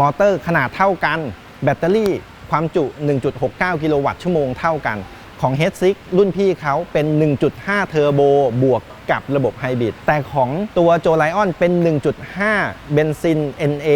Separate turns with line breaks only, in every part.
มอเตอร์ขนาดเท่ากัน แบตเตอรี่ความจุ 1.69 กิโลวัตต์ชั่วโมงเท่ากัน ของ h 6รุ่นพี่เขาเป็น 1.5 เทอร์โบบวกกับระบบไฮบริดแต่ของตัวโจไลออนเป็น 1.5 เบนซิน NA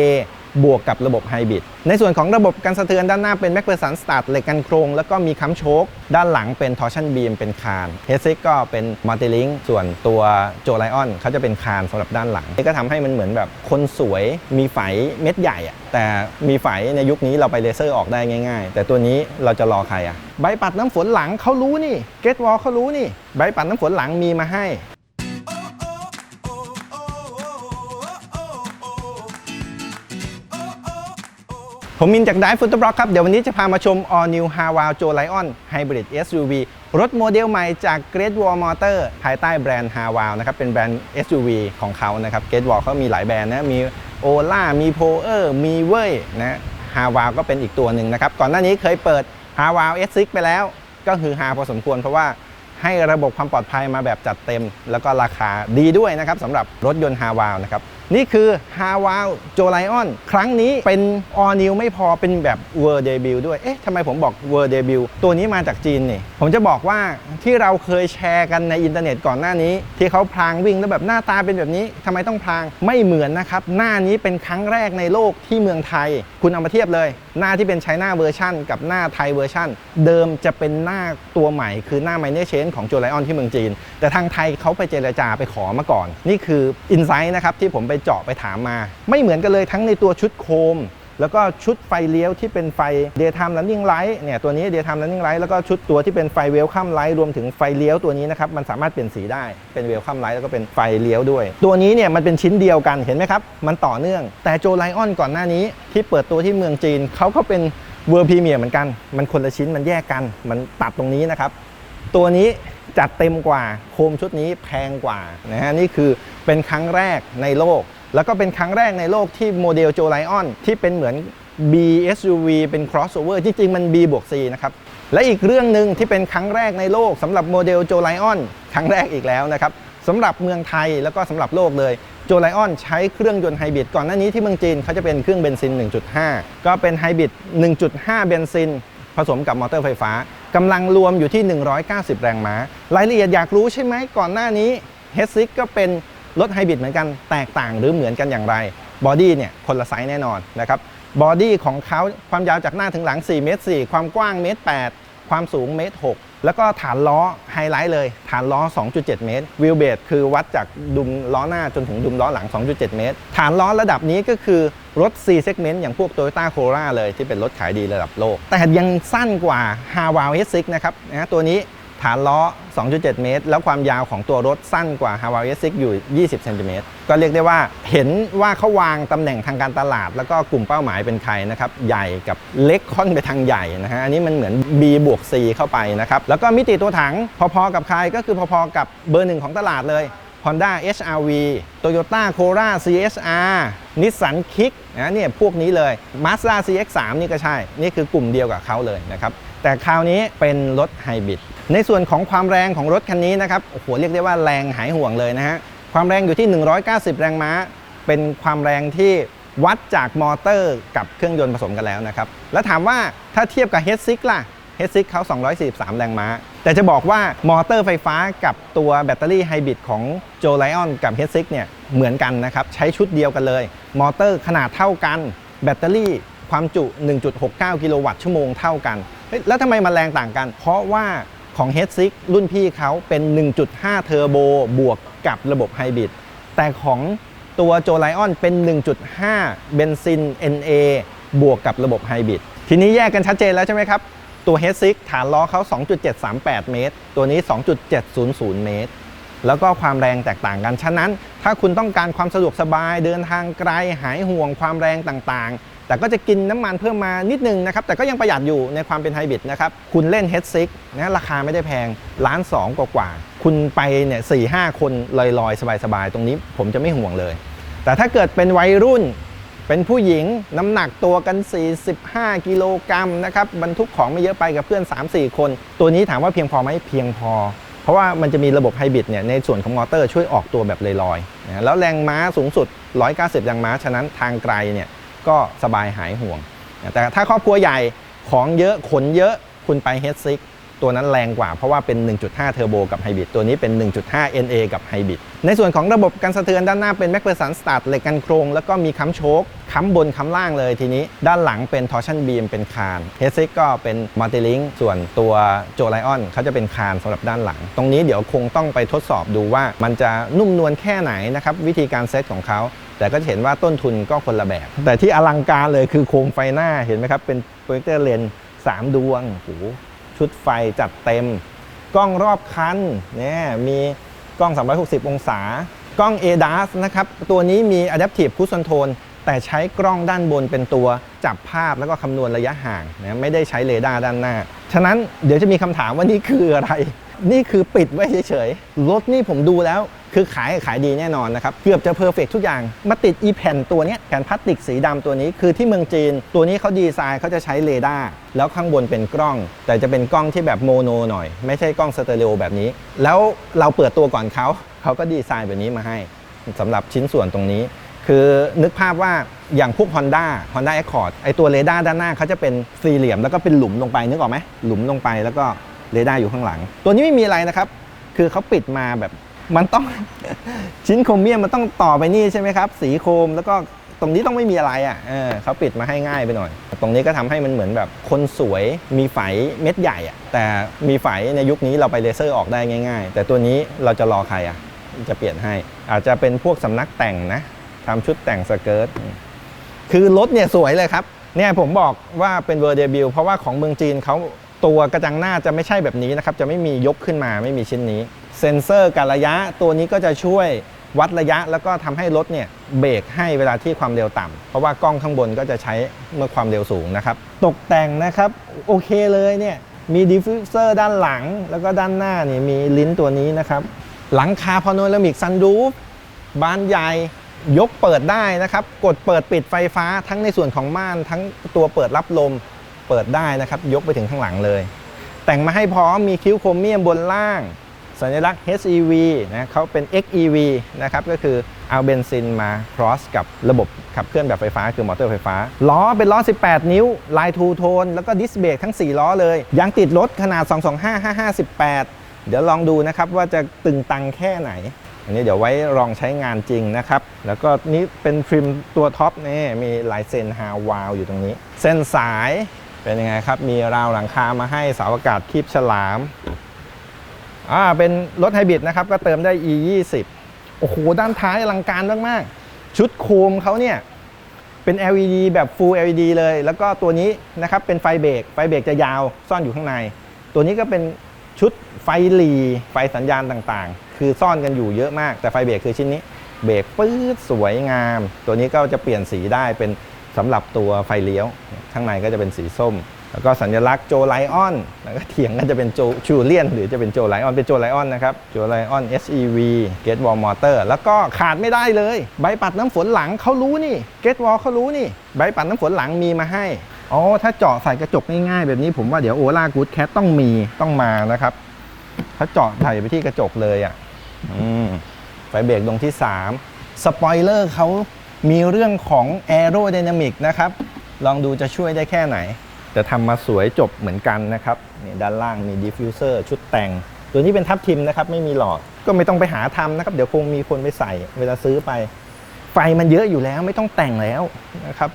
บวกกับระบบไฮบริด ในส่วนของระบบการสะเทือนด้านหน้าเป็นแม c เ h อร์สันสตาร์ทเหล็กกันโครง แล้วก็มีค้ำโชค ด้านหลังเป็นทอร์ชันบีมเป็นคานเฮซิกก็เป็นมัลติลิงส่วนตัวโจไลออนเขาจะเป็นคานสำหรับด้านหลังนี่ก็ทำให้มันเหมือนแบบคนสวยมีไฝเม็ดใหญ่อะแต่มีไฝในยุคนี้เราไปเลเซอร์ออกได้ง่าย ๆ แต่ตัวนี้เราจะรอใครอะใบปัดน้ำฝนหลังเขารู้นี่เกตวอลเขารู้นี่ใบปัดน้ำฝนหลังมีมาให้ ผมมินจาก Dive Photo Blog ครับ เดี๋ยววันนี้จะพามาชม All New h a w a l Joe Lion Hybrid SUV รถโมเดลใหม่จาก Great Wall Motor ภายใต้แบรนด์ h a w a l นะครับ เป็นแบรนด์ SUV ของเขานะครับ Great Wall เขามีหลายแบรนด์นะ มี Ola มี p o e r มีเว่ยนะ h a w a l ก็เป็นอีกตัวหนึ่งนะครับ ก่อนหน้านี้เคยเปิด h a w a l S6 ไปแล้ว ก็คือฮาพอสมควรเพราะว่าให้ระบบความปลอดภัยมาแบบจัดเต็ม แล้วก็ราคาดีด้วยนะครับสำหรับรถยนต์ฮาวานะครับ นี่คือฮาวาวโจไลออนครั้งนี้เป็นออนิวไม่พอเป็นแบบเวอร์เดบิวด้วย เอ๊ะทำไมผมบอกเวอร์เดบิวตัวนี้มาจากจีนนี่ผมจะบอกว่าที่เราเคยแชร์กันในอินเทอร์เน็ตก่อนหน้านี้ ที่เขาพรางวิ่งแล้วแบบหน้าตาเป็นแบบนี้ทำไมต้องพรางไม่เหมือนนะครับ หน้านี้เป็นครั้งแรกในโลกที่เมืองไทย คุณเอามาเทียบเลย หน้าที่เป็นไชน่าเวอร์ชันกับหน้าไทยเวอร์ชันเดิมจะเป็นหน้าตัวใหม่ คือหน้าไมเนเชนของโจไลออนที่เมืองจีน แต่ทางไทยเขาไปเจรจาไปขอมาก่อน นี่คืออินไซต์นะครับที่ผมไปเจาะไปถามมา ไม่เหมือนกันเลยทั้งในตัวชุดโคม แล้วก็ชุดไฟเลี้ยวที่เป็นไฟ daytime running light เนี่ยตัวนี้ daytime running light แล้วก็ชุดตัวที่เป็นไฟ welcome light รวมถึงไฟเลี้ยวตัวนี้นะครับมันสามารถเปลี่ยนสีได้เป็น welcome light แล้วก็เป็นไฟเลี้ยวด้วย ตัวนี้เนี่ยมันเป็นชิ้นเดียวกันเห็นไหมครับมันต่อเนื่องแต่โจไลออนก่อนหน้านี้ที่เปิดตัวที่เมืองจีนเขาก็เป็นเวอร์พรีเมียเหมือนกัน มันคนละชิ้นมันแยกกัน มันตัดตรงนี้นะครับ ตัวนี้จัดเต็มกว่า โคมชุดนี้แพงกว่านะฮะ นี่คือเป็นครั้งแรกในโลก แล้วก็เป็นครั้งแรกในโลกที่โมเดลโจไลออนที่เป็นเหมือน B SUV เป็น crossover จริงๆมัน B บวก C นะครับ และอีกเรื่องหนึ่งที่เป็นครั้งแรกในโลกสำหรับโมเดลโจไลออนครั้งแรกอีกแล้วนะครับสำหรับเมืองไทยแล้วก็สำหรับโลกเลยโจไลออนใช้เครื่องยนต์ไฮบริดก่อนหน้านี้ที่เมืองจีนเขาจะเป็นเครื่องเบนซิน 1.5 ก็เป็นไฮบริด 1.5 เบนซิน ผสมกับมอเตอร์ไฟฟ้ากำลังรวมอยู่ที่ 190 แรงม้ารายละเอียดอยากรู้ใช่ไหมก่อนหน้านี้ h 6ก็เป็น รถไฮบริดเหมือนกันแตกต่างหรือเหมือนกันอย่างไรบอดี้เนี่ยคนละไซส์แน่นอนนะครับบอดี้ของเขาความยาวจากหน้าถึงหลัง4เมตร4ความกว้างเมตร8ความสูงเมตร6แล้วก็ฐานล้อไฮไลท์เลย ฐานล้อ 2.7 เมตรวิลเบดคือวัดจากดุมล้อหน้าจนถึงดุมล้อหลัง 2.7 เมตร ฐานล้อระดับนี้ก็คือรถ 4 segment อย่างพวก Toyota Corolla เลยที่เป็นรถขายดีระดับโลก แต่ยังสั้นกว่า h a w a l S6 นะครับนะตัวนี้ ฐานล้อ 2.7 เมตร แล้วความยาวของตัวรถสั้นกว่า h a w a l S6 อยู่ 20 เซนติเมตร ก็เรียกได้ว่าเห็นว่าเขาวางตำแหน่งทางการตลาด แล้วก็กลุ่มเป้าหมายเป็นใครนะครับ ใหญ่กับเล็กค่อนไปทางใหญ่นะฮะ อันนี้มันเหมือน B บวก C เข้าไปนะครับ แล้วก็มิติตัวถังพอๆกับใครก็คือพอๆกับเบอร์หนึ่งของตลาดเลย Honda HRV Toyota Corolla CSR Nissan Kick นะเนี่ยพวกนี้เลย Mazda CX-3 นี่ก็ใช่ นี่คือกลุ่มเดียวกับเขาเลยนะครับ แต่คราวนี้เป็นรถไฮบริด ในส่วนของความแรงของรถคันนี้นะครับโอ้โหเรียกได้ว่าแรงหายห่วงเลยนะฮะความแรงอยู่ที่ 190 แรงม้า เป็นความแรงที่วัดจากมอเตอร์กับเครื่องยนต์ผสมกันแล้วนะครับ แล้วถามว่าถ้าเทียบกับ H6 ล่ะ H6 เขา 243 แรงม้า แต่จะบอกว่ามอเตอร์ไฟฟ้ากับตัวแบตเตอรี่ไฮบริดของโจไลออนกับ H6 เนี่ยเหมือนกันนะครับ ใช้ชุดเดียวกันเลย มอเตอร์ขนาดเท่ากัน แบตเตอรี่ความจุ 1.69 กิโลวัตต์ชั่วโมงเท่ากัน แล้วทำไมมันแรงต่างกัน เพราะว่า ของ H6 รุ่นพี่เขาเป็น 1.5 เทอร์โบบวกกับระบบไฮบริดแต่ของตัวโจไลออนเป็น 1.5 เบนซิน NA บวกกับระบบไฮบริดทีนี้แยกกันชัดเจนแล้วใช่ไหมครับ ตัว H6 ฐานล้อเขา 2.738 เมตร ตัวนี้ 2.700 เมตร แล้วก็ความแรงแตกต่างกัน ฉะนั้น ถ้าคุณต้องการความสะดวกสบายเดินทางไกลหายห่วงความแรงต่างๆ แต่ก็จะกินน้ำมันเพิ่มมานิดนึงนะครับ แต่ก็ยังประหยัดอยู่ในความเป็นไฮบริดนะครับ คุณเล่น H6 นะราคาไม่ได้แพงล้านสองกว่าๆคุณไปเนี่ยสี่ห้าคนลอยๆ สบายๆ ตรงนี้ผมจะไม่ห่วงเลย แต่ถ้าเกิดเป็นวัยรุ่นเป็นผู้หญิงน้ำหนักตัวกัน 45 กิโลกรัมนะครับบรรทุกของไม่เยอะไปกับเพื่อน 3-4 คน ตัวนี้ถามว่าเพียงพอไหมเพียงพอ เพราะว่ามันจะมีระบบไฮบริดเนี่ยในส่วนของมอเตอร์ช่วยออกตัวแบบลอยๆแล้วแรงม้าสูงสุด 190 แรงม้า ฉะนั้นทางไกลเนี่ย ก็สบายหายห่วง แต่ถ้าครอบครัวใหญ่ของเยอะขนเยอะคุณไปเฮดซิก ตัวนั้นแรงกว่าเพราะว่าเป็น 1.5 เทอร์โบกับไฮบริดตัวนี้เป็น 1.5 NA กับไฮบริดในส่วนของระบบการสะเทือนด้านหน้าเป็นแมกเ h อร์สันสตาร์ทเหล็กกันโครง แล้วก็มีค้ำโชคค้ำบนค้ำล่างเลยทีนี้ ด้านหลังเป็นทอร์ชันบีมเป็นคาน H6 ก็เป็นมัลติลิงส่วนตัวโจไลออนเขาจะเป็นคานสำหรับด้านหลัง ตรงนี้เดี๋ยวคงต้องไปทดสอบดูว่ามันจะนุ่มนวลแค่ไหนนะครับวิธีการเซตของเขาแต่ก็จะเห็นว่าต้นทุนก็คนละแบบ แต่ที่อลังการเลยคือโคมไฟหน้าเห็นไหมครับเป็นโปรเจคเตอร์เลนส์3ดวงโอ้โห ชุดไฟจัดเต็ม กล้องรอบคันเนี่ยมีกล้อง 360 องศา กล้อง ADAS นะครับ ตัวนี้มี Adaptive Cruise Control แต่ใช้กล้องด้านบนเป็นตัวจับภาพแล้วก็คำนวณระยะห่างนะไม่ได้ใช้เรดาร์ด้านหน้า ฉะนั้นเดี๋ยวจะมีคำถามว่านี่คืออะไร นี่คือปิดไว้เฉยๆ รถนี่ผมดูแล้ว คือขายขายดีแน่นอนนะครับ เกือบจะเพอร์เฟกทุกอย่าง มาติดอีแผ่นตัวนี้แผ่นพลาสติกสีดำตัวนี้คือที่เมืองจีน ตัวนี้เขาดีไซน์เขาจะใช้เรดาร์แล้วข้างบนเป็นกล้อง แต่จะเป็นกล้องที่แบบโมโนหน่อย ไม่ใช่กล้องสเตอริโอแบบนี้ แล้วเราเปิดตัวก่อนเขาเขาก็ดีไซน์แบบนี้มาให้สำหรับชิ้นส่วนตรงนี้ คือนึกภาพว่าอย่างพวก Honda Honda Accord ไอตัวเรดาร์ด้านหน้าเขาจะเป็นสี่เหลี่ยมแล้วก็เป็นหลุมลงไปนึกออกไหมหลุมลงไปแล้วก็เรดาร์อยู่ข้างหลัง ตัวนี้ไม่มีอะไรนะครับคือเขาปิดมาแบบ มันต้อง ชิ้นโครเมียมมันต้องต่อไปนี่ใช่ไหมครับ สีโครมแล้วก็ตรงนี้ต้องไม่มีอะไรอะเออเขาปิดมาให้ง่ายไปหน่อย ตรงนี้ก็ทำให้มันเหมือนแบบคนสวยมีไฝเม็ดใหญ่อะ แต่มีไฝในยุคนี้เราไปเลเซอร์ออกได้ง่าย ๆ แต่ตัวนี้เราจะรอใครอะ จะเปลี่ยนให้ อาจจะเป็นพวกสำนักแต่งนะทำชุดแต่งสเกิร์ต คือรถเนี่ยสวยเลยครับ เนี่ยผมบอกว่าเป็นเวอร์เดบิวเพราะว่าของเมืองจีนเขาตัวกระจังหน้าจะไม่ใช่แบบนี้นะครับ จะไม่มียกขึ้นมาไม่มีชิ้นนี้ เซ็นเซอร์การระยะตัวนี้ก็จะช่วยวัดระยะแล้วก็ทำให้รถเนี่ยเบรกให้เวลาที่ความเร็วต่ำเพราะว่ากล้องข้างบนก็จะใช้เมื่อความเร็วสูงนะครับ ตกแต่งนะครับโอเคเลยเนี่ยมีดิฟฟิวเซอร์ด้านหลัง แล้วก็ด้านหน้านี่มีลิ้นตัวนี้นะครับ หลังคาพาโนรามิกซันรูฟบานใหญ่ยกเปิดได้นะครับ กดเปิดปิดไฟฟ้าทั้งในส่วนของม่านทั้งตัวเปิดรับลมเปิดได้นะครับ ยกไปถึงข้างหลังเลย แต่งมาให้พร้อมมีคิ้วโครเมียมบนล่าง สัญลักษณ์ HEV นะเขาเป็น XEV นะครับก็คือเอาเบนซินมา cross กับระบบขับเคลื่อนแบบไฟฟ้าคือมอเตอร์ไฟฟ้า ล้อเป็นล้อ 18 นิ้ว ลายทูโทน แล้วก็ดิสเบรกทั้ง 4 ล้อเลยยางติดรถขนาด 225-558 เดี๋ยวลองดูนะครับว่าจะตึงตังแค่ไหน อันนี้เดี๋ยวไว้ลองใช้งานจริงนะครับ แล้วก็นี่เป็นฟิล์มตัวท็อปนี่มีลายเซ็นฮาวาวอยู่ตรงนี้ เส้นสายเป็นยังไงครับ มีราวหลังคามาให้เสาอากาศคีบฉลาม อ่าเป็นรถไฮบริดนะครับก็เติมได้ e 2 0โอ้โหด้านท้ายอลังการมากๆ ชุดโคมเขาเนี่ยเป็น LED แบบ Full LED เลย แล้วก็ตัวนี้นะครับเป็นไฟเบรกไฟเบรกจะยาวซ่อนอยู่ข้างใน ตัวนี้ก็เป็นชุดไฟหลีไฟสัญญาณต่างๆ คือซ่อนกันอยู่เยอะมาก แต่ไฟเบรกคือชิ้นนี้เบรกปื๊ดสวยงาม ตัวนี้ก็จะเปลี่ยนสีได้เป็นสำหรับตัวไฟเลี้ยว ข้างในก็จะเป็นสีส้ม แล้วก็สัญลักษณ์โจไลออนแล้วก็เถียงกันจะเป็นโจชูเลียน หรือจะเป็นโจไลออน เป็นโจไลออนนะครับ โจไลออน SEV Gate Wall Motor แล้วก็ขาดไม่ได้เลย ใบปัดน้ำฝนหลังเขารู้นี่ Gate Wall เขารู้นี่ ใบปัดน้ำฝนหลังมีมาให้ อ๋อ ถ้าเจาะใส่กระจกง่ายๆ แบบนี้ผมว่าเดี๋ยวโอล่ากูดแคทต้องมีต้องมานะครับถ้าเจาะใส่ไปที่กระจกเลยอะอืมไฟเบรกดวงที่ 3 สปอยเลอร์เขามีเรื่องของ a e r o d y n a m i c นะครับ ลองดูจะช่วยได้แค่ไหน แต่ทำมาสวยจบเหมือนกันนะครับนี่ด้านล่างมีดิฟฟิวเซอร์ชุดแต่ง ตัวนี้เป็นทับทิมนะครับไม่มีหลอดก็ไม่ต้องไปหาทำนะครับ เดี๋ยวคงมีคนไปใส่เวลาซื้อไป ไฟมันเยอะอยู่แล้วไม่ต้องแต่งแล้วนะครับ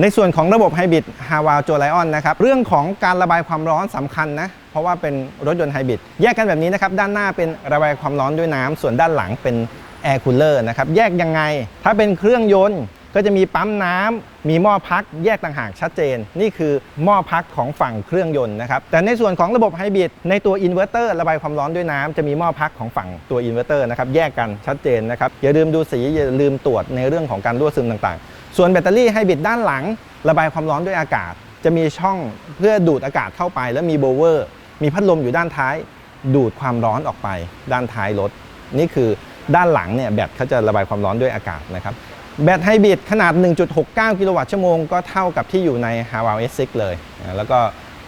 ในส่วนของระบบไฮบริดฮาวาโจไลออนนะครับเรื่องของการระบายความร้อนสำคัญนะเพราะว่าเป็นรถยนต์ไฮบริดแยกกันแบบนี้นะครับด้านหน้าเป็นระบายความร้อนด้วยน้ำส่วนด้านหลังเป็นแอร์คูลเลอร์นะครับแยกยังไง ถ้าเป็นเครื่องยนต์ ก็จะมีปั๊มน้ำมีหม้อพักแยกต่างหากชัดเจน นี่คือหม้อพักของฝั่งเครื่องยนต์นะครับ แต่ในส่วนของระบบไฮบริดในตัวอินเวอร์เตอร์ระบายความร้อนด้วยน้ำจะมีหม้อพักของฝั่งตัวอินเวอร์เตอร์นะครับแยกกันชัดเจนนะครับ อย่าลืมดูสีอย่าลืมตรวจในเรื่องของการรั่วซึมต่างๆ ส่วนแบตเตอรี่ไฮบริดด้านหลัง ระบายความร้อนด้วยอากาศ จะมีช่องเพื่อดูดอากาศเข้าไป แล้วมีโบเวอร์ มีพัดลมอยู่ด้านท้าย ดูดความร้อนออกไป ด้านท้ายรถ นี่คือด้านหลังเนี่ยแบตเขาจะระบายความร้อนด้วยอากาศนะครับ แบตไฮบริดขนาด 1.69 กิโลวัตต์ชั่วโมงก็เท่ากับที่อยู่ใน h a w a l S6 เลย แล้วก็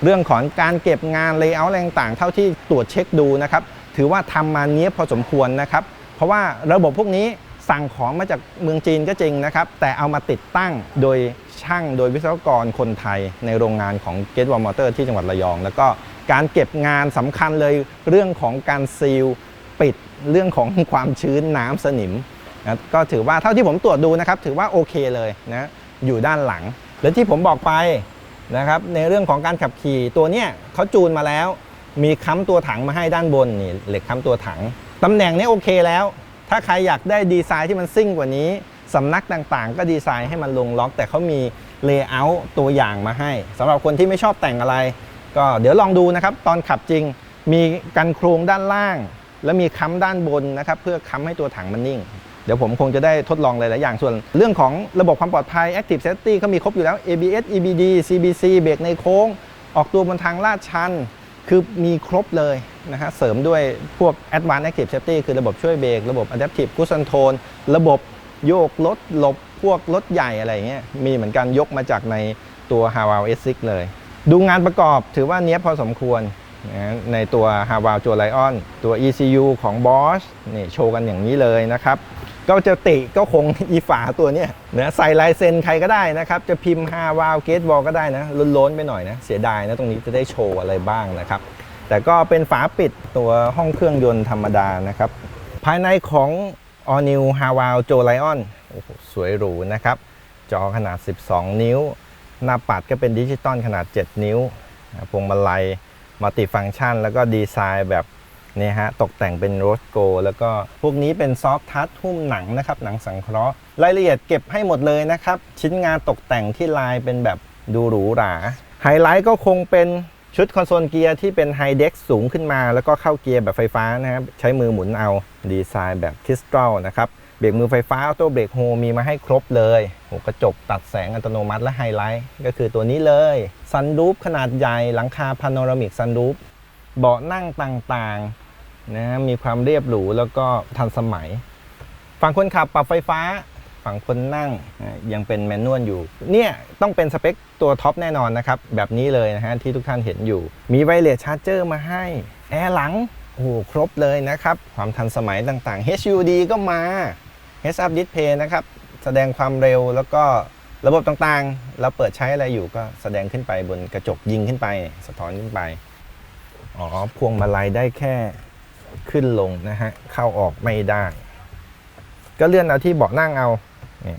เรื่องของการเก็บงานเลเยอร์อะไรต่างๆ เท่าที่ตรวจเช็คดูนะครับ ถือว่าทำมาเนี้ยพอสมควรนะครับ เพราะว่าระบบพวกนี้สั่งของมาจากเมืองจีนก็จริงนะครับ แต่เอามาติดตั้งโดยชช่างโดยวิศวกรคนไทยในโรงงานของ g a t e w a l Motor ที่จังหวัดระยอง แล้วก็การเก็บงานสำคัญเลยเรื่องของการซีลปิดเรื่องของความชื้นน้ำสนิม นะก็ถือว่าเท่าที่ผมตรวจดูนะครับ ถือว่าโอเคเลยนะอยู่ด้านหลังและที่ผมบอกไปนะครับในเรื่องของการขับขี่ตัวเนี้ยเขาจูนมาแล้ว มีค้ำตัวถังมาให้ด้านบนนี่เหล็กค้ำตัวถังตำแหน่งนี้โอเคแล้ว ถ้าใครอยากได้ดีไซน์ที่มันซิ่งกว่านี้สำนักต่างๆ ก็ดีไซน์ให้มันลงล็อก แต่เขามีเลเยอร์ตัวอย่างมาให้สำหรับคนที่ไม่ชอบแต่งอะไร ก็เดี๋ยวลองดูนะครับ ตอนขับจริงมีกันโครงด้านล่าง แล้วมีค้ำด้านบนนะครับ เพื่อค้ำให้ตัวถังมันนิ่ง ดี๋ยวผมคงจะได้ทดลองหลาย ๆ อย่างส่วนเรื่องของระบบความปลอดภัย Active Safety เขามีครบอยู่แล้ว ABS EBD CBC เบรกในโค้ง ออกตัวบนทางลาดชัน คือมีครบเลยนะฮะเสริมด้วยพวก Advanced Active Safety คือระบบช่วยเบรกระบบ Adaptive Cruise Control ระบบโยกรถหลบพวกรถใหญ่อะไรเงี้ยมีเหมือนกันยกมาจากในตัว h a w a l S6 เลย ดูงานประกอบถือว่าเนี้ยพอสมควรนะในตัว h a w a l จัวไลออนตัว ECU ของ Bosch นี่โชว์กันอย่างนี้เลยนะครับ ก็จะติก็คงอีฝาตัวเนี้ยนะใส่ลายเซ็นใครก็ได้นะครับ จะพิมพ์ h a w a l Gate Wall ก็ได้นะล้นๆไปหน่อยนะ เสียดายนะ ตรงนี้จะได้โชว์อะไรบ้างนะครับ แต่ก็เป็นฝาปิดตัวห้องเครื่องยนต์ธรรมดานะครับ ภายในของ All New h a w a l Joe Lion โอ้โหสวยหรูนะครับ จอขนาด 12 นิ้ว หน้าปัดก็เป็นดิจิตอลขนาด 7 นิ้วพวงมาลัยมัลติฟัง c t ชัน แล้วก็ดีไซน์แบบ นี่ฮะตกแต่งเป็นโรสโก แล้วก็พวกนี้เป็นซอฟทัชหุ้มหนังนะครับ หนังสังเคราะห์รายละเอียดเก็บให้หมดเลยนะครับ ชิ้นงานตกแต่งที่ลายเป็นแบบดูหรูหราไฮไลท์ก็คงเป็นชุดคอนโซลเกียร์ที่เป็นไฮเด็กสูงขึ้นมา แล้วก็เข้าเกียร์แบบไฟฟ้านะครับ ใช้มือหมุนเอาดีไซน์แบบคริสตัลนะครับเบรกมือไฟฟ้าออโต้เบรกโฮมีมาให้ครบเลยโหกระจกตัดแสงอัตโนมัติและไฮไลท์ก็คือตัวนี้เลยซันรูฟขนาดใหญ่หลังคาพาโนรามิกซันรูฟเบาะนั่งต่างๆ นะมีความเรียบหรูแล้วก็ทันสมัย ฝั่งคนขับปรับไฟฟ้า ฝั่งคนนั่งยังเป็นแมนนวลอยู่ เนี่ยต้องเป็นสเปคตัวท็อปแน่นอนนะครับ แบบนี้เลยนะฮะที่ทุกท่านเห็นอยู่ มีไวเลสชาร์จเจอร์มาให้ แอร์หลังโอ้โหครบเลยนะครับ ความทันสมัยต่างๆ HUD ก็มา Heads Up Display นะครับ แสดงความเร็วแล้วก็ระบบต่างๆ เราเปิดใช้อะไรอยู่ก็แสดงขึ้นไปบนกระจกยิงขึ้นไป สะท้อนขึ้นไป อ๋อ พวงมาลัยได้แค่ ขึ้นลงนะฮะ เข้าออกไม่ได้ ก็เลื่อนเอาที่เบาะนั่งเอานี่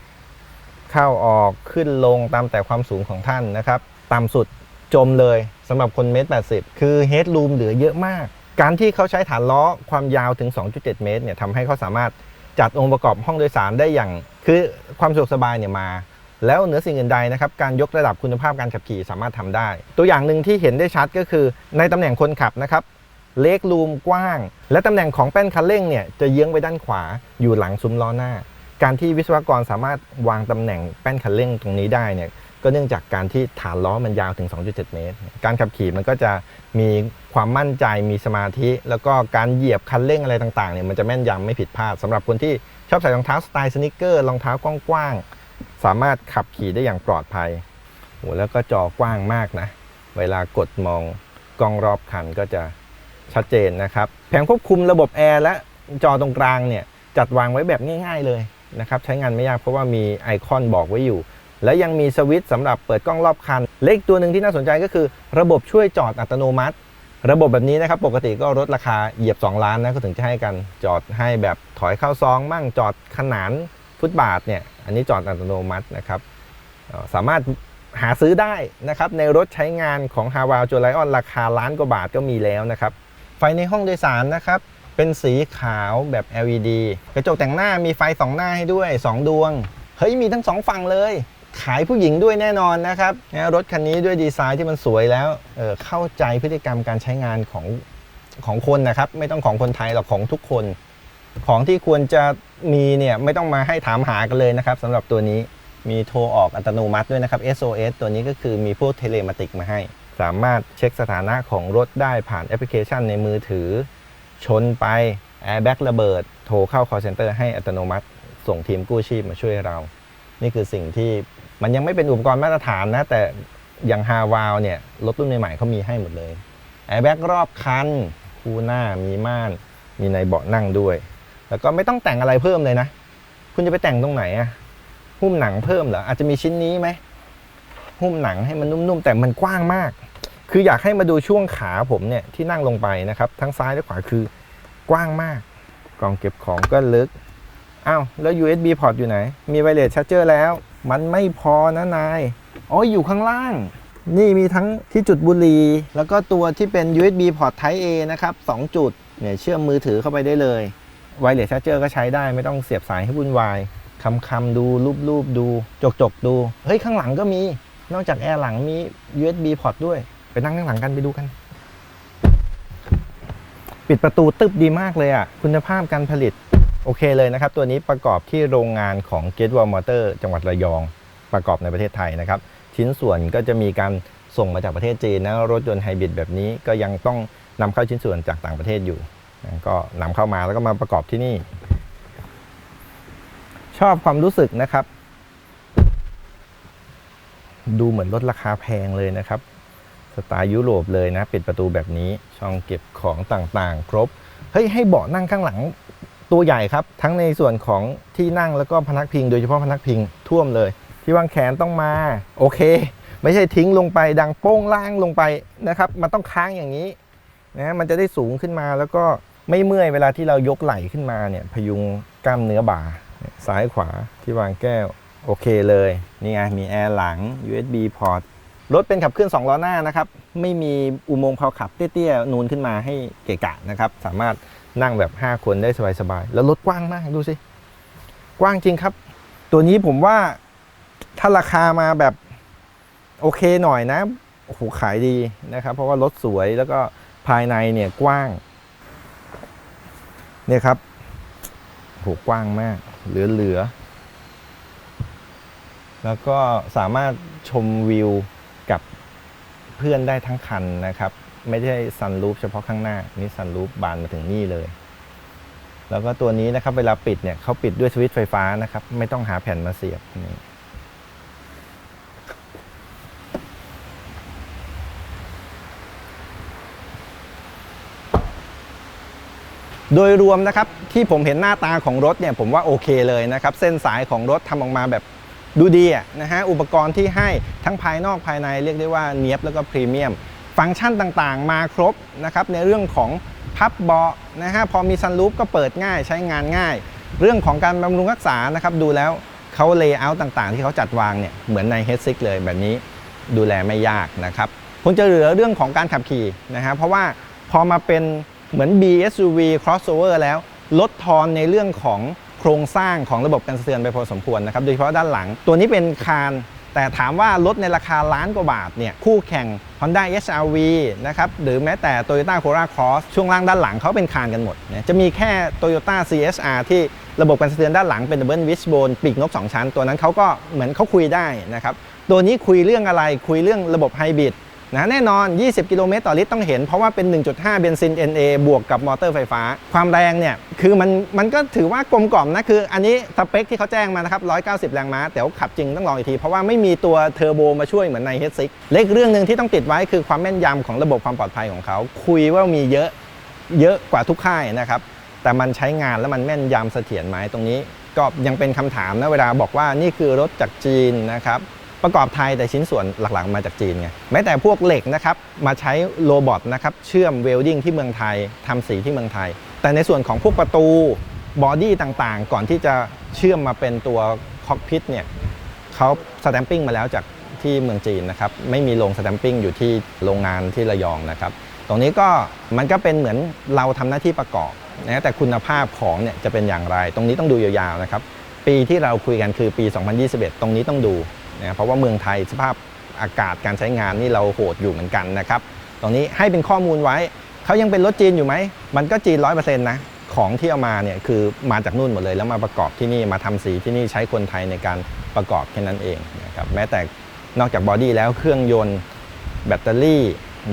เข้าออกขึ้นลงตามแต่ความสูงของท่านนะครับ ต่ำสุดจมเลยสำหรับคนเมตร80 คือเฮด o ูมเหลือเยอะมาก การที่เขาใช้ฐานล้อความยาวถึง 2.7 เมตรเนี่ยทำให้เขาสามารถจัดองค์ประกอบห้องโดยสารได้อย่าง คือความสะดวกสบายเนี่ยมา แล้วเหนือสิ่งอื่นใดนะครับการยกระดับคุณภาพการขับขี่สามารถทำได้ ตัวอย่างหนึ่งที่เห็นได้ชัดก็คือในตำแหน่งคนขับนะครับ เล็กรูมกว้าง และตำแหน่งของแป้นคันเร่งเนี่ยจะเยื้องไปด้านขวาอยู่หลังซุ้มล้อหน้า การที่วิศวกรสามารถวางตำแหน่งแป้นคันเร่งตรงนี้ได้เนี่ยก็เนื่องจากการที่ฐานล้อมันยาวถึง 2.7 เมตร การขับขี่มันก็จะมีความมั่นใจมีสมาธิ แล้วก็การเหยียบคันเร่งอะไรต่างๆเนี่ยมันจะแม่นยำไม่ผิดพลาดสำหรับคนที่ชอบใส่รองเท้าสไตล์สนิเกอร์รองเท้ากว้างๆสามารถขับขี่ได้อย่างปลอดภัยโหแล้วก็จอกว้างมากนะ เวลากดมองกล้องรอบคันก็จะ ชัดเจนนะครับ แผงควบคุมระบบแอร์และจอตรงกลางเนี่ยจัดวางไว้แบบง่าย ๆเลยนะครับใช้งานไม่ยากเพราะว่ามีไอคอนบอกไว้อยู่ และยังมีสวิตช์สำหรับเปิดกล้องรอบคัน เลขตัวหนึ่งที่น่าสนใจก็คือ ระบบช่วยจอดอัตโนมัติ ระบบแบบนี้นะครับปกติก็ลดราคาเหยียบ 2 ล้านนะก็ถึงจะให้กันจอดให้แบบถอยเข้าซอง มั่งจอดขนานฟุตบาทเนี่ยอันนี้จอดอัตโนมัตินะครับสามารถหาซื้อได้นะครับในรถใช้งานของ h a w a l j o l i o n ราคาล้านกว่าบาทก็มีแล้วนะครับ ไฟในห้องโดยสารนะครับ เป็นสีขาวแบบ LED กระจกแต่งหน้ามีไฟสองหน้าให้ด้วย 2 ดวง เฮ้ย มีทั้งสองฝั่งเลย ขายผู้หญิงด้วยแน่นอนนะครับนะรถคันนี้ด้วยดีไซน์ที่มันสวยแล้วเออเข้าใจพฤติกรรมการใช้งานของของคนนะครับ ไม่ต้องของคนไทยหรอกของทุกคน ของที่ควรจะมีเนี่ยไม่ต้องมาให้ถามหากันเลยนะครับสำหรับตัวนี้มีโทรออกอัตโนมัติด้วยนะครับ SOS ตัวนี้ก็คือมีพวกเทเลมาติกมาให้ สามารถเช็คสถานะของรถได้ผ่านแอปพลิเคชันในมือถือ ชนไปแอร์แบ็กระเบิด โทรเข้า call center ให้อัตโนมัติ ส่งทีมกู้ชีพมาช่วยเรา นี่คือสิ่งที่มันยังไม่เป็นอุปกรณ์มาตรฐานนะ แต่อย่างฮาวาวเนี่ย รถรุ่นใหม่ๆเขามีให้หมดเลยแอร์แบ็กรอบคัน คู่หน้ามีม่าน มีในเบาะนั่งด้วย แล้วก็ไม่ต้องแต่งอะไรเพิ่มเลยนะ คุณจะไปแต่งตรงไหนอะหุ้มหนังเพิ่มเหรออาจจะมีชิ้นนี้ไหมหุ้มหนังให้มันนุ่มๆ แต่มันกว้างมาก คืออยากให้มาดูช่วงขาผมเนี่ยที่นั่งลงไปนะครับ ทั้งซ้ายและขวาคือกว้างมาก กล่องเก็บของก็ลึกอ้าวแล้ว USB พอร์ตอยู่ไหน มีไวเลสชาร์เจอร์แล้ว มันไม่พอนะนายอ๋ออยู่ข้างล่าง นี่มีทั้งที่จุดบุหรี่แล้วก็ตัวที่เป็น USB พอร์ต Type A นะครับ 2 จุดเนี่ยเชื่อมมือถือเข้าไปได้เลยไวเลสชาร์เจอร์ก็ใช้ได้ไม่ต้องเสียบสายให้วุ่นวายคำคำดูรูปรูปดู จกจกดู เฮ้ย ข้างหลังก็มี นอกจากแอร์หลังมี USB พอร์ตด้วย ไปนั่งข้างหลังกันไปดูกัน ปิดประตูตึบดีมากเลยอะ คุณภาพการผลิต โอเคเลยนะครับ ตัวนี้ประกอบที่โรงงานของ g a t e w a l Motor จังหวัดระยอง ประกอบในประเทศไทยนะครับ ชิ้นส่วนก็จะมีการส่งมาจากประเทศจีนนะรถยนต์ไฮบริดแบบนี้ก็ยังต้องนำเข้าชิ้นส่วนจากต่างประเทศอยู่ก็นำเข้ามาแล้วก็มาประกอบที่นี่ ชอบความรู้สึกนะครับ ดูเหมือนรถราคาแพงเลยนะครับ สไตล์ยุโรปเลยนะ ปิดประตูแบบนี้ช่องเก็บของต่างๆ ครบ เฮ้ย ให้เบาะนั่งข้างหลังตัวใหญ่ครับ ทั้งในส่วนของที่นั่งแล้วก็พนักพิง โดยเฉพาะพนักพิงท่วมเลย ที่วางแขนต้องมา โอเค ไม่ใช่ทิ้งลงไปดังโป้งล่างลงไปนะครับ มันต้องค้างอย่างนี้นะมันจะได้สูงขึ้นมาแล้วก็ไม่เมื่อยเวลาที่เรายกไหล่ขึ้นมาเนี่ยพยุงกล้ามเนื้อบ่าซ้ายขวาที่วางแก้ว โอเคเลย นี่ไงมีแอร์หลัง USB พอ รถเป็นขับเคลื่อน2ล้อหน้านะครับ ไม่มีอุโมงค์พาขับเตี้ยๆนูนขึ้นมาให้เกะกะนะครับ สามารถนั่งแบบ 5 คนได้สบายๆ แล้วรถกว้างมากดูสิ กว้างจริงครับ ตัวนี้ผมว่าถ้าราคามาแบบโอเคหน่อยนะโอ้โหขายดีนะครับ เพราะว่ารถสวยแล้วก็ภายในเนี่ยกว้าง เนี่ยครับโหกว้างมาก เหลือๆแล้วก็สามารถชมวิว เพื่อนได้ทั้งคันนะครับ ไม่ใช่ซันรูฟเฉพาะข้างหน้า นี่ซันรูฟบานมาถึงนี่เลย แล้วก็ตัวนี้นะครับ เวลาปิดเนี่ยเขาปิดด้วยสวิตช์ไฟฟ้านะครับ ไม่ต้องหาแผ่นมาเสียบนี่โดยรวมนะครับที่ผมเห็นหน้าตาของรถเนี่ยผมว่าโอเคเลยนะครับ เส้นสายของรถทำออกมาแบบ ดูดีนะฮะอุปกรณ์ที่ให้ทั้งภายนอกภายในเรียกได้ว่าเนียบแล้วก็พรีเมียม ฟังก์ชันต่างๆ มาครบนะครับในเรื่องของพับเบาะนะฮะพอมีซันรูฟก็เปิดง่ายใช้งานง่าย เรื่องของการบำรุงรักษานะครับดูแล้วเขาเลเยอร์ต่างๆ ที่เขาจัดวางเนี่ยเหมือนใน h ฮ d เลยแบบนี้ดูแลไม่ยากนะครับคงจะเหลือเรื่องของการขับขี่นะฮะเพราะว่าพอมาเป็นเหมือน BSUV crossover แล้วลดทอนในเรื่องของ โครงสร้างของระบบการสะเทือนไปพอสมควรนะครับโดยเฉพาะด้านหลัง ตัวนี้เป็นคาน แต่ถามว่ารถในราคาล้านกว่าบาทเนี่ยคู่แข่ง Honda HR-V นะครับหรือแม้แต่ Toyota Corolla Cross ช่วงล่างด้านหลังเขาเป็นคานกันหมดเนี่ยจะมีแค่ Toyota CSR ที่ระบบการสะเทือนด้านหลังเป็น Double Wishbone ปีกนก2ชั้น ตัวนั้นเขาก็เหมือนเขาคุยได้นะครับตัวนี้คุยเรื่องอะไรคุยเรื่องระบบไฮบริด นะแน่นอน 20 กิโลเมตรต่อลิตรต้องเห็น เพราะว่าเป็น 1.5 เบนซิน NA บวกกับมอเตอร์ไฟฟ้า ความแรงเนี่ย คือมันมันก็ถือว่ากลมกล่อมนะ คืออันนี้สเปคที่เขาแจ้งมานะครับ 190 แรงม้า แต่ขับจริงต้องลองอีกที เพราะว่าไม่มีตัวเทอร์โบมาช่วยเหมือนใน H6 เล็กเรื่องหนึ่งที่ต้องติดไว้คือความแม่นยำของระบบความปลอดภัยของเขา คุยว่ามีเยอะเยอะกว่าทุกค่ายนะครับแต่มันใช้งานแล้วมันแม่นยำเสถียรไหมตรงนี้ ก็ยังเป็นคำถามนะเวลาบอกว่านี่คือรถจากจีนนะครับ ประกอบไทยแต่ชิ้นส่วนหลักๆ มาจากจีนไงแม้แต่พวกเหล็กนะครับมาใช้โรบอทนะครับเชื่อมเวลดิ้งที่เมืองไทยทำสีที่เมืองไทย แต่ในส่วนของพวกประตูบอดี้ต่างๆ ก่อนที่จะเชื่อมมาเป็นตัวคอกพิทเนี่ยเขาสแตมปิ้งมาแล้วจากที่เมืองจีนนะครับไม่มีโรงสแตมปิ้งอยู่ที่โรงงานที่ระยองนะครับตรงนี้ก็มันก็เป็นเหมือนเราทำหน้าที่ประกอบนะแต่คุณภาพของเนี่ยจะเป็นอย่างไร ตรงนี้ต้องดูยาวๆนะครับปีที่เราคุยกันคือปี 2021 ตรงนี้ต้องดู นะเพราะว่าเมืองไทยสภาพอากาศการใช้งานนี่เราโหดอยู่เหมือนกันนะครับตรงนี้ให้เป็นข้อมูลไว้เขายังเป็นรถจีนอยู่ไหม มันก็จีนร้อยเปอร์เซ็นต์นะ ของที่เอามาเนี่ยคือมาจากนู่นหมดเลย แล้วมาประกอบที่นี่มาทำสีที่นี่ใช้คนไทยในการประกอบแค่นั้นเองนะครับแม้แต่นอกจากบอดี้แล้วเครื่องยนต์ แบตเตอรี่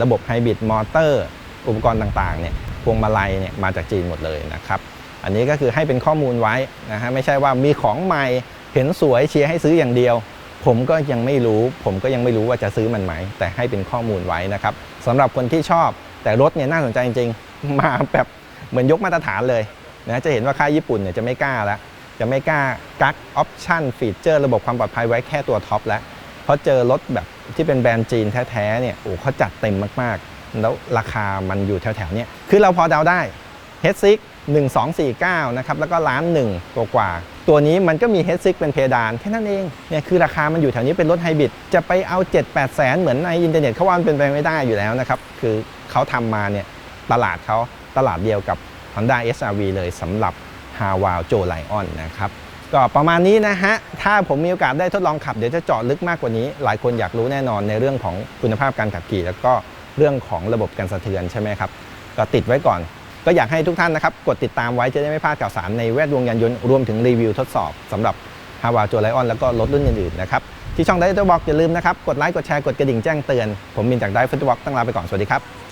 ระบบไฮบริดมอเตอร์ อุปกรณ์ต่างๆเนี่ยพวงมาลัยเนี่ยมาจากจีนหมดเลยนะครับอันนี้ก็คือให้เป็นข้อมูลไว้นะฮะไม่ใช่ว่ามีของใหม่เห็นสวยเชียร์ให้ซื้ออย่างเดียว ผมก็ยังไม่รู้ ผมก็ยังไม่รู้ว่าจะซื้อมันไหม แต่ให้เป็นข้อมูลไว้นะครับสำหรับคนที่ชอบ แต่รถเนี่ยน่าสนใจจริงๆ มาแบบเหมือนยกมาตรฐานเลยนะจะเห็นว่าค่ายญี่ปุ่นเนี่ยจะไม่กล้าแล้ว จะไม่กล้ากักออปชั่นฟีเจอร์ระบบความปลอดภัยไว้แค่ตัวท็อปแล้ว เพราะเจอรถแบบที่เป็นแบรนด์จีนแท้ๆเนี่ยโอ้เขาจัดเต็มมากๆ แล้วราคามันอยู่แถวๆเนี้ยคือเราพอเดาได้ h e a d s i 1249นะครับแล้วก็ล้านหนึ่งกว่าๆตัวนี้มันก็มี h e a d s i เป็นเพดานแค่นั้นเองเนี่ยคือราคามันอยู่แถวนี้เป็นรถไฮบริดจะไปเอา 7-8แสนเหมือนในอินเทอร์เน็ตเขาว่ามันเป็นไปไม่ได้อยู่แล้วนะครับคือเขาทำมาเนี่ยตลาดเขาตลาดเดียวกับ Honda SRV เลยสำหรับ h a w a l Joe Lion นะครับก็ประมาณนี้นะฮะ ถ้าผมมีโอกาสได้ทดลองขับ เดี๋ยวจะเจาะลึกมากกว่านี้ หลายคนอยากรู้แน่นอนในเรื่องของคุณภาพการขับขี่ แล้วก็เรื่องของระบบการสะเทือนใช่ไหมครับ ก็ติดไว้ก่อน ก็อยากให้ทุกท่านนะครับกดติดตามไว้จะได้ไม่พลาดข่าวสารในแวดวงยานยนต์รวมถึงรีวิวทดสอบสำหรับฮาวาจูไลออนแล้วก็รถรุ่นอื่นๆนะครับที่ช่องได้ตัวบอกอย่าลืมนะครับกดไลค์กดแชร์กดกระดิ่งแจ้งเตือนผมมินจากได้ฟุตบอลตั้งลาไปก่อนสวัสดีครับ